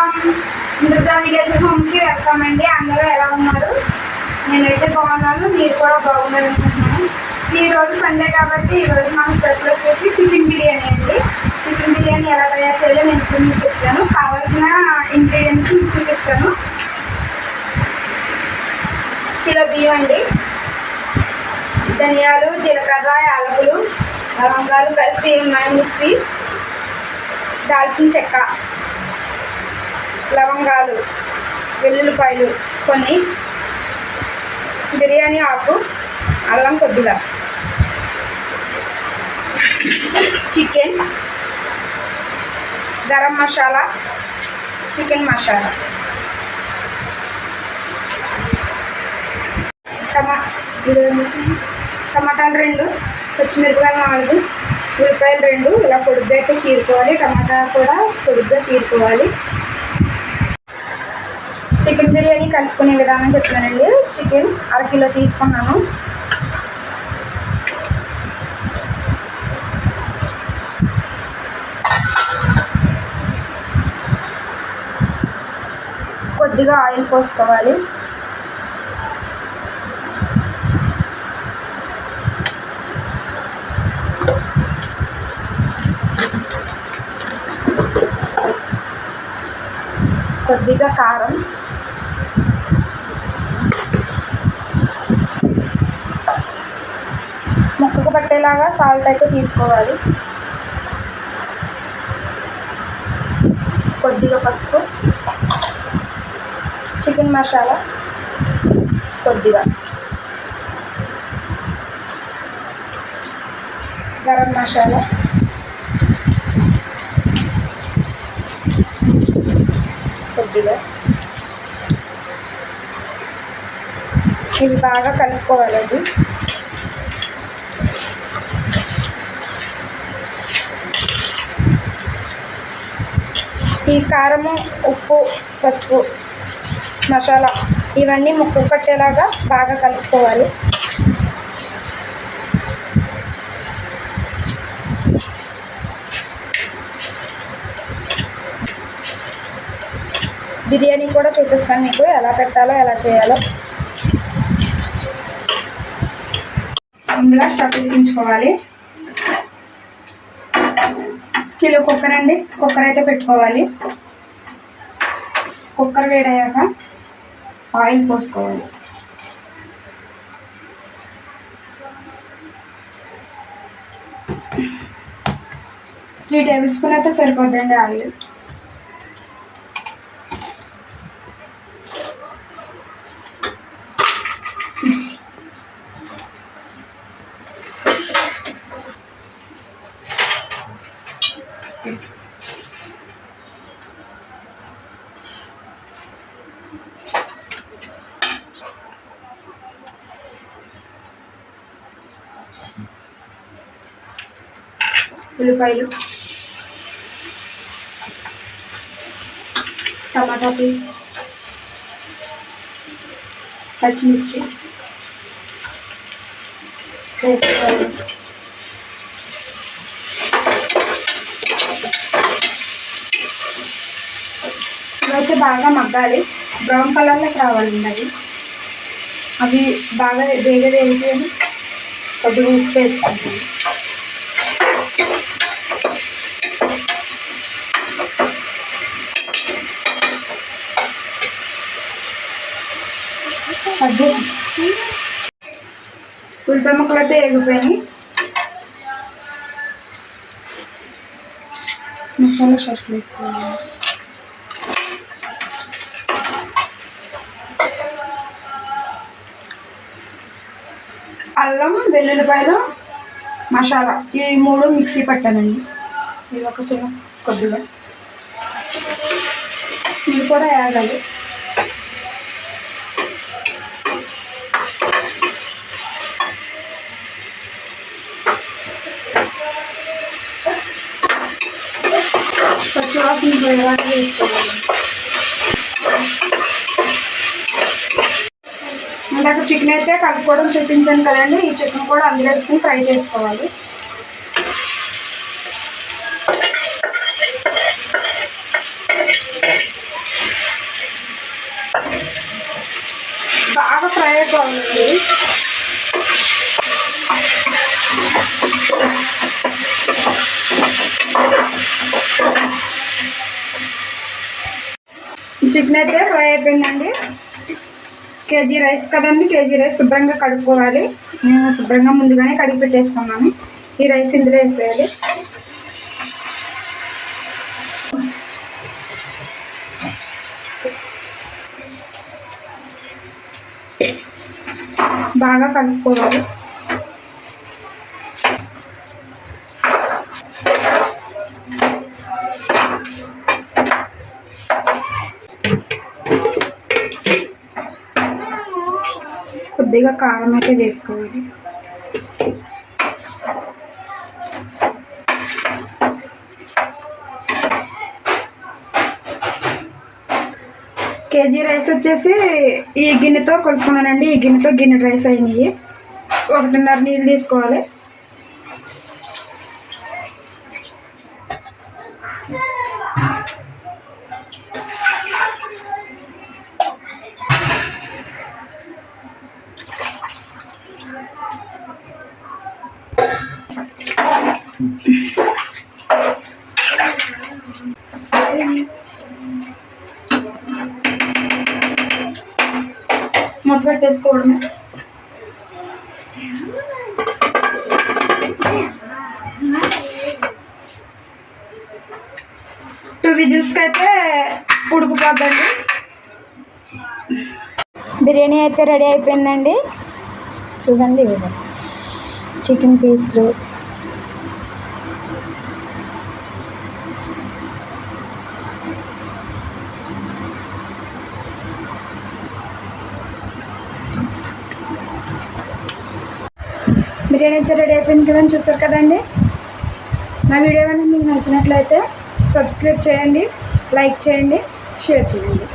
Welcome మృజా village హోమ్కి welcome అండి అందరూ ఎలా ఉన్నారు? నేనైతే బాగున్నాను. మీరు కూడా బాగున్నారనుకుంటున్నాను అనుకుంటున్నాను. సండే కాబట్టి ఈ రోజు మన స్పెషల్ వచ్చేసి చికెన్ బిర్యానీ అండి. చికెన్ బిర్యానీ ఎలా తయారు చేయాలో నేను ఇప్పుడు మీకు చెప్తాను. కావాల్సిన ఇంగ్రీడియంట్స్ మీకు చూపిస్తాను. కిలో బియ్యం అండి. ధనియాలు జీలకర్ర యాలకులు లవంగాలు కలిసి ఉన్నాయి మిక్సీ. దాల్చిన చెక్క. లవంగాలు వెల్లుల్లిపాయలు కొన్ని బిర్యానీ ఆకు అల్లం కొద్దిగా. Chicken garam masala chicken masala. టమా టమాటాలు రెండు పచ్చిమిరపకాయలు నాలుగు ఉల్లిపాయలు రెండు ఇలా పొడుగ్గా అయితే చీరుకోవాలి. టమాటా కూడా పొడుగ్గా చీరుకోవాలి. చికెన్ బిర్యానీ కలుపుకునే విధానం చెప్తానండి చికెన్ అరకిలో తీసుకున్నాను. కొద్దిగా ఆయిల్ పోసుకోవాలి. కొద్దిగా కారం. ముక్కకు సాల్ట్ అయితే తీసుకోవాలి. కొద్దిగా పసుపు. చికెన్ మసాలా కొద్దిగా. గరం మసాలా కొద్దిగా. ఇవి బాగా కలుపుకోవాలండి ఈ కారము ఉప్పు పసుపు మసాలా ఇవన్నీ ముక్కకు పట్టేలాగా బాగా కలుపుకోవాలి. బిర్యానీ కూడా చూపిస్తాను మీకు ఎలా పెట్టాలో ఎలా చేయాలో. ముందుగా స్టవ్ ఎక్కించుకోవాలి కిలో కుక్కర్ అండి. కుక్కర్ అయితే పెట్టుకోవాలి. కుక్కర్ వేడయ్యాక ఆయిల్ పోసుకోవాలి. త్రీ టేబుల్ స్పూన్ అయితే సరిపోద్దండి ఆయిల్. ఉల్లిపాయలు టమాటా పీస్ పచ్చిమిర్చి వేసుకోవాలి అయితే బాగా మగ్గాలి. బ్రౌన్ కలర్లోకి రావాలండి అవి అవి బాగా వేగ వేగిపోయి కొద్దిగా ఉప్పు వేసుకుంటాను అది. ఉల్లిపాయ ముక్కలు అయితే ఎగిపోయాయి మసాలా షర్ట్ వేసుకోవాలి. అల్లం వెల్లుల్లిపాయలు మసాలా. ఈ మూడు మిక్సీ పట్టానండి. ఇది ఒక చిన్న కొద్దిగా. ఇది కూడా వేయాలి పచ్చివాసన పోయేలాగా వేసుకోవాలి. ఇందాక చికెన్ అయితే కలుపుకోవడం చూపించాను కదండి. ఈ చికెన్ కూడా అందులో వేసుకుని ఫ్రై చేసుకోవాలి. బాగా ఫ్రై అయిపోయింది చికెన్ అయితే ఫ్రై అయిపోయిందండి. కేజీ రైస్ కదండి కేజీ రైస్ శుభ్రంగా కడుక్కోవాలి. నేను శుభ్రంగా ముందుగానే కడిగి పెట్టేసుకున్నాను. ఈ రైస్ ఇందులో వేసేయాలి. బాగా కలుపుకోవాలి. కొద్దిగా కారం అయితే వేసుకోవాలి. కేజీ రైస్ వచ్చేసి ఈ గిన్నెతో కొలుసుకున్నానండి. ఈ గిన్నెతో గిన్నె రైస్ అయినాయి. ఒకటిన్నర నీళ్ళు తీసుకోవాలి. మూత పెట్టేసుకోవడమే. టూ విజిల్స్కి అయితే ఉడికిపోద్దండి బిర్యానీ అయితే రెడీ అయిపోయిందండి. చూడండి చికెన్ పీస్లు బిర్యానీ అయితే రెడీ అయిపోయింది కదని చూసారు కదండి? నా వీడియో కానీ మీకు నచ్చినట్లయితే సబ్స్క్రైబ్ చేయండి లైక్ చేయండి షేర్ చేయండి.